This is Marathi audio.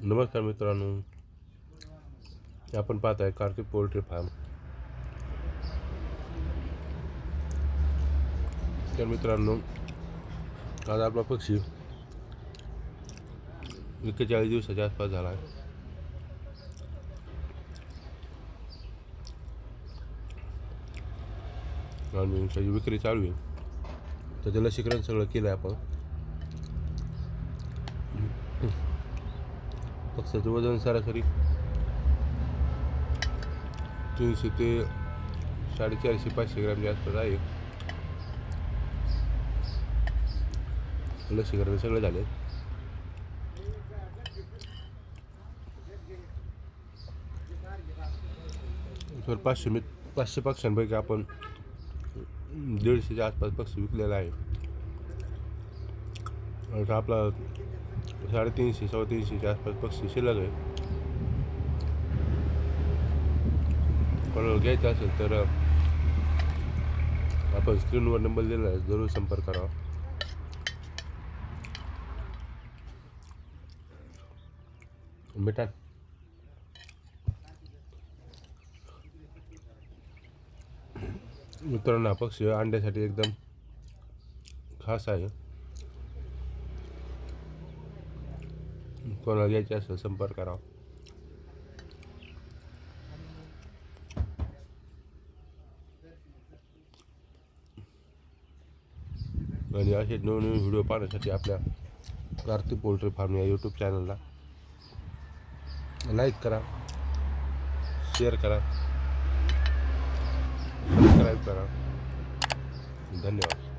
नमस्कार मित्रांनो. आपण पाहत आहे कार्तिक पोल्ट्री फार्म. तर मित्रांनो आज आपला पक्षी एक्केचाळीस दिवसाच्या आसपास झाला आहे. आणि त्याची विक्री चालू आहे. त्याचं लसीकरण सगळं केलं आहे आपण. पक्षाचं वजन सरासरी. तीनशे ते साडेचारशे पाचशे ग्रॅमच्या आसपास आहे. लसीकरण सगळे झाले. तर पाचशे मी पाचशे पक्ष्यांपैकी आपण दीडशेच्या आसपास पक्षी विकलेला आहे. आता आपला साडेतीनशे सव्वा तीनशेच्या आसपास पक्षी शिल्लक आहे कोणाला घ्यायचं असेल तर आपण स्क्रीनवर नंबर दिला आहे जरूर संपर्क करावा. मिठा मित्रांनो हा पक्षी अंड्यासाठी एकदम खास आहे. कोणाला घ्यायचे असेल संपर्क करावा. आणि असे नवनवीन व्हिडिओ पाहण्यासाठी आपल्या कार्तिक पोल्ट्री फार्म या यूट्यूब चॅनलला लाईक करा शेअर करा सबस्क्राईब करा. धन्यवाद.